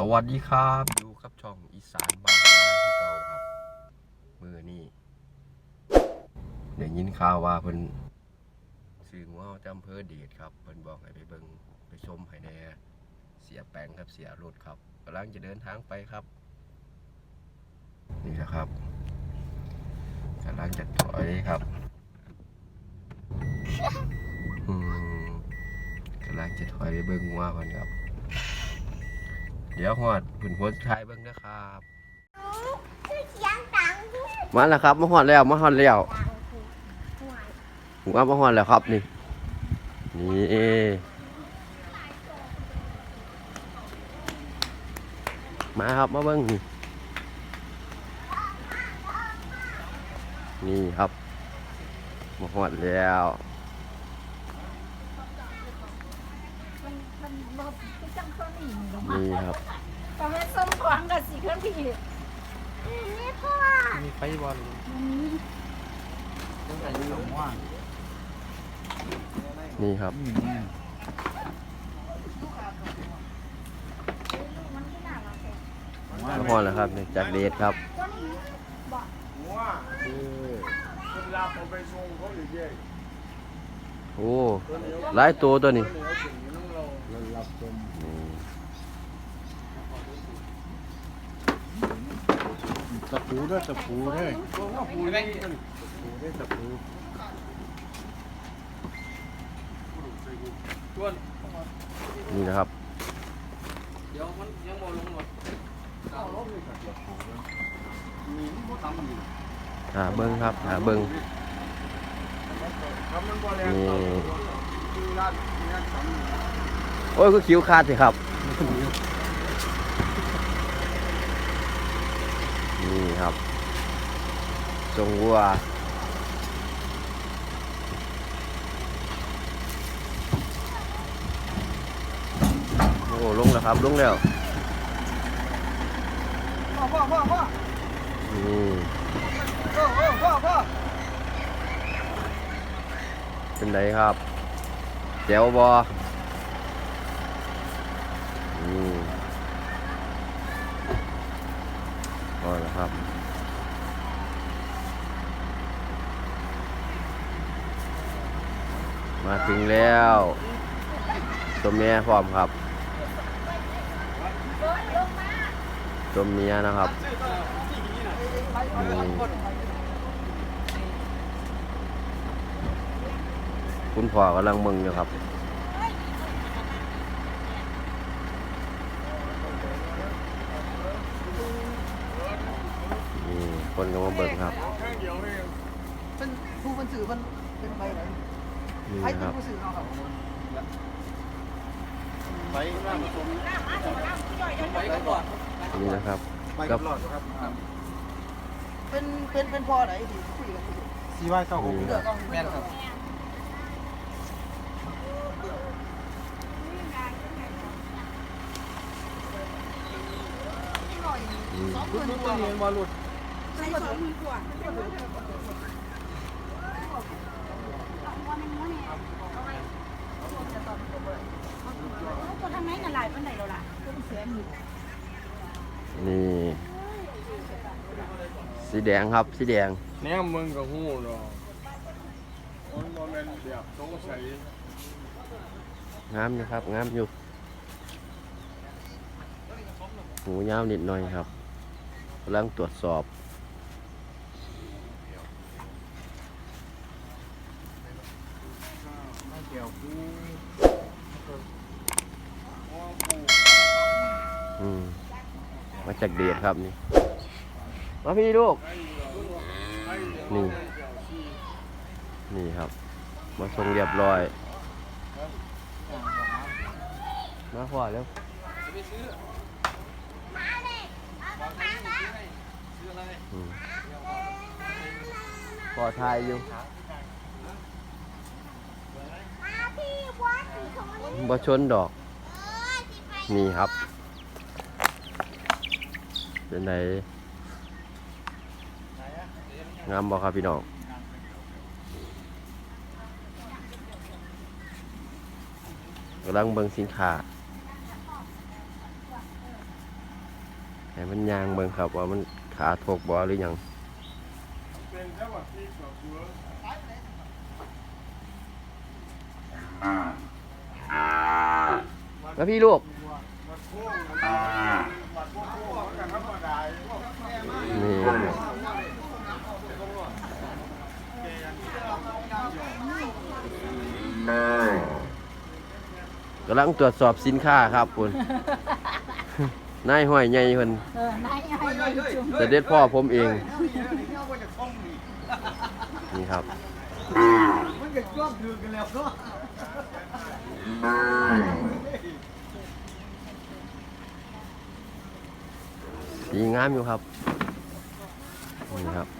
สวัสดีครับอยู่กับช่องอีสานบ้านที่เก่าครับ มือนี่ได้ยินข่าวว่าเพิ่นซื้อหัวจำเภอเดชครับเพิ่นบอกให้ไปเบิ่งไปชมให้แน่เสียแปลงครับเสียรถครับกำลังจะเดินทางไปครับ นี่แหละครับกำลังจะถอยครับอืมกำลังจะถอยไปเบิ่งหัวเพิ่นครับ เดี๋ยวหอดผุนโพสชายเบิ้งนะครับคือเสียงดังด้วยมาแล้วครับมาหอดแล้วมาหอดแล้วดังคือห่วยผมว่ามาหอดแล้วครับนี่นี่มาครับมาเบิ้งนี่นี่ครับมาหอดแล้ว มันมันบอกที่จังเครื่องหนีลงมานี่ครับตอนแม่ส้มขวางกับสีเครื่องผีนี่พ่อมีไฟบอลมันนี้นี่ครับมันขนาดเราแค่มาหอดแล้วครับนี่จากเดชครับตัวนี้บอกว่าคนลาผมไปส่งเขาอยู่เย่โอ้หลายตัวตัวนี้ เหลือสิ่งนี้เราเรารับชมนี่ตะปูด้วยตะปูด้วยตะปูได้ตะปูได้ตะปูนี่นะครับหาเบิ้งครับหาเบิ้งครับมันบ่แรงนี่คือร้านนี้ทำ โอ้ยก็คิ้วขาดสิครับ นี่ครับจงวัวโอ้ลงแล้วครับลงแล้วพ่อพ่อพ่อพ่อพ่อพ่อเป็นไรครับแจวบอนี่พอแล้ว ครับมาถึงแล้วตัวเมียพร้อมครับตัวเมียนะครับคุณพ่อกำลังมึงอยู่ครับ นี่ คนก็มาเบิ่งครับแค่เดียวเองเป็นผู้เป็นสื่อมันเป็นไปไหนนี่ใครนะคนรับเป็ผู้สื่อเนาะครับไปร้านผสมนี่นะครับไปกับรอดครับเป็นเป็นเป็นพ่อไหนที่คุยกันผู้สื่อซีไว้เก้าหกเลือกต้องแม่นครับอืมรุ่นรุ่นตัวนี้มาหลุดใส่สองมือกว่าตัวทางไหนน่ะหลายปันไหนเราล่ะตัวเสือห นีนี่ สีแดงครับ สีแดง แนมมึงกับหูเนาะมันบ่แม่นแบบสงสัยงามอยู่ครับ งามอยู่ หูยาวนิดหน่อยครับกำลังตรวจสอบ ไม่เกี่ยวกูว่ากู อืมมาจากเดชครับนี่ มาพี่ลูก นี่ นี่ครับ มาส่งเรียบร้อย มาพอแล้วมาเด็กเอาไปทางนะอืมพอทายอยู่มาพี่วัดสีชนบ่ชนดอกเออสิไปนี่ครับ เป็นไหนงามบ่ครับพี่น้องกำลังเบิ่งสินค้าให้มันยางเบิ่งครับว่ามันขาทกบ่หรือยังแล้วพี่ลูก มันโค้งมันโค้งมันกันธรรมดา นี่กำลังตรวจสอบสินค้าครับคุณนายห้อยใหญ่เพิ่นเออนายให้ยายจุ่มเสด็จพ่อผมเอง นี่ครับ มันก็จ้วงถือกันแล้วเนาะสีงามอยู่ครับนี่ครับ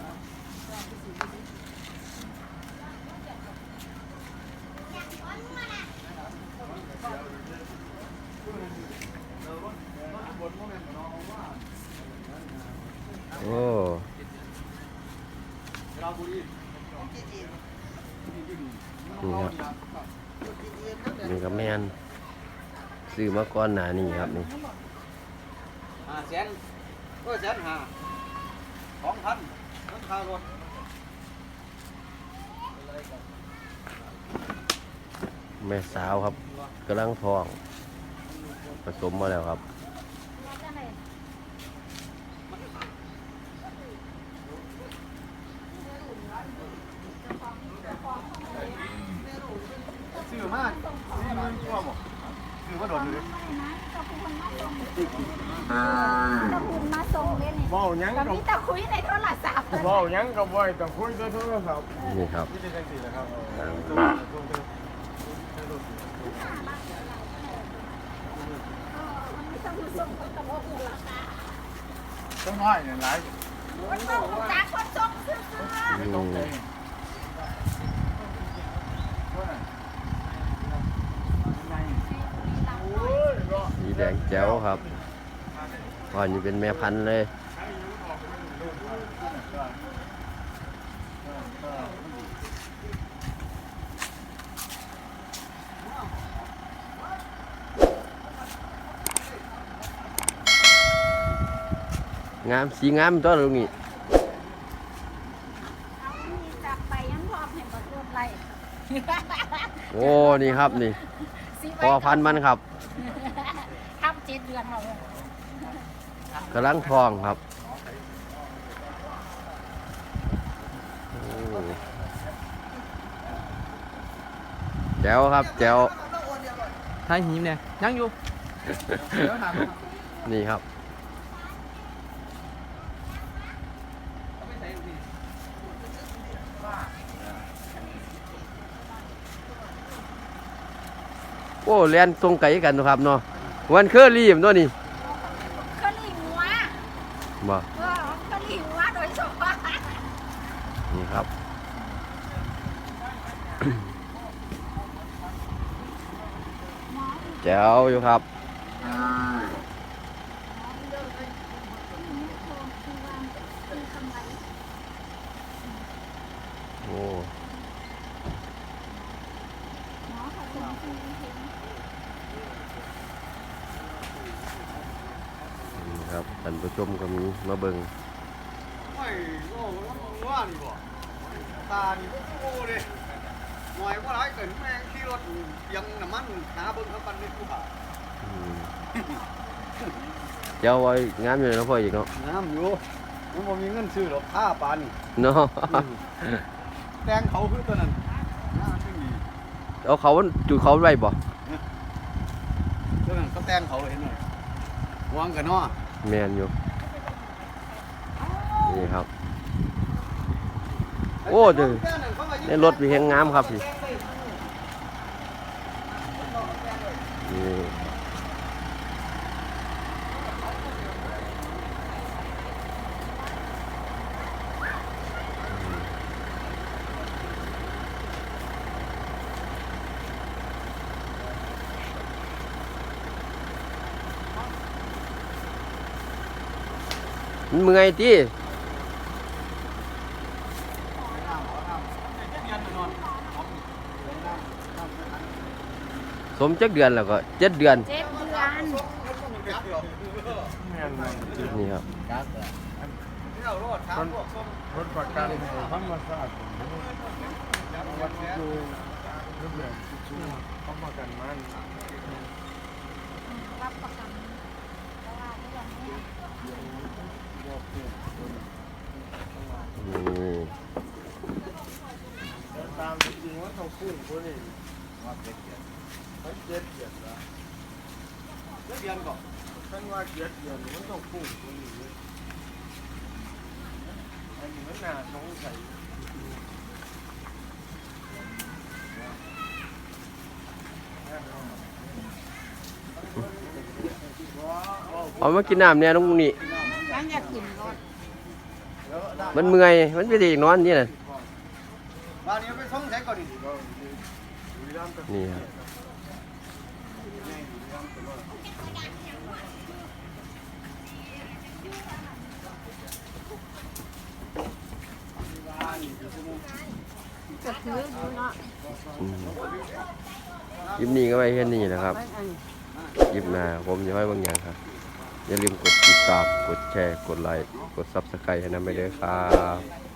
นี่ครับนี่ก็แมนซื้อมาก่อนหนานี่ครับนี่ห้าแสนก็แสนห้าสองพันราคารถแม่สาวครับกำลังท้อง ผสมมาแล้วครับ ซื้อมากนี่มันกลัวบ่ ซื้อมาโดนเลยก็พูนมาส่งเลยนี่เว้าหยังกับกับนี่ตะคุยในโทรศัพท์เว้าหยังกับไว้ต้องคุยโทรศัพท์นี่ครับนี่เป็นจังซี่นะครับไม่ต้องมาส่งกับโอ้โหราคาต้องน้อยเนี่ยหลายคนส่งจากคนส่งซื้อ อืม สีแดงแจ๋วครับก่อนนี้เป็นแม่พันธุ์เลยงามสีงามตัวตรงนี้เอามีจับไปยังพร้อมเห็นประตูไรโอ้ นี่ครับนี่สิพอพันธุ์มันครับ ทำเจ็ดเดือนเราเลย กำลังทองครับโอ้แจ๋วครับแจ๋วท้ายหิมเนี่ยยังอยู่ นี่ครับ โอ้เรียนตรงไกลกันเนาะครับเนาะวันเคอรีมตัวนี้เคอรี่หัว บ่เออเคอรี่หัวโดยเฉพาะนี่ครับ แจ๋วอยู่ครับ โอ้นี่ครับ ท่านผู้ชมก็มีมาเบิงไม่โง่ว่านี่บ่ตานี่โง่เลยหน่อยว่าไรเกินแม่งขี่รถยังน้ำมันหาเบิ่งเขากันในผู้หาอืมเจ้าไว้งามอยู่เนาะพ่ออีกเนาะน้ำอยู่มันบ่มีเงินซื้อหรอกค่าปานนี่เนาะแตงเขาคือตัวนั้นน้าซึ่งดีเอาเขาจุดเขาไว้บ่ตัวนั้นเขาแตงเขาเห็นไหมวางกันเนาะ แมนอยู่ นี่ครับ โอ้เด้อในรถมีแหงงามครับพี่ เมื่อยที่สมจักเดือนแล้วก็เจ็ดเดือนเจ็ดเดือนนี่ครับรถประกันธรรมศาสตร์วัดดูรูปแบบชูเขาประกันมันรับประกันตลาดนี่แหละเนี่ย นี่ แต่ตามจ ริงว่าต้องพุ่งคนนี้ว่าเจ็ดเดือนเขาเจ็ดเดือนแล้วเดือนก่อนท่านว่าเจ็ดเดือนมันต้องพุ่งคนนี้อันนี้มันน่าสงสัยเอามากินน้ำเนี่ยน้องนี่มันเมื่อย มันไปเด็กนอนนี่น่ะ บ้านนี้ไปส่งใช้ก่อนดิ นี่ครับจะถืออยู่เนาะอืมคลิปนี้ก็ไปแค่นี้นะครับไว้อันนี้คลิปหน้าผมจะให้บางอย่างครับ อย่าลืมกดติดตาม กดแชร์ กดไลค์ กดซับสไครต์ให้นะไปเลยครับ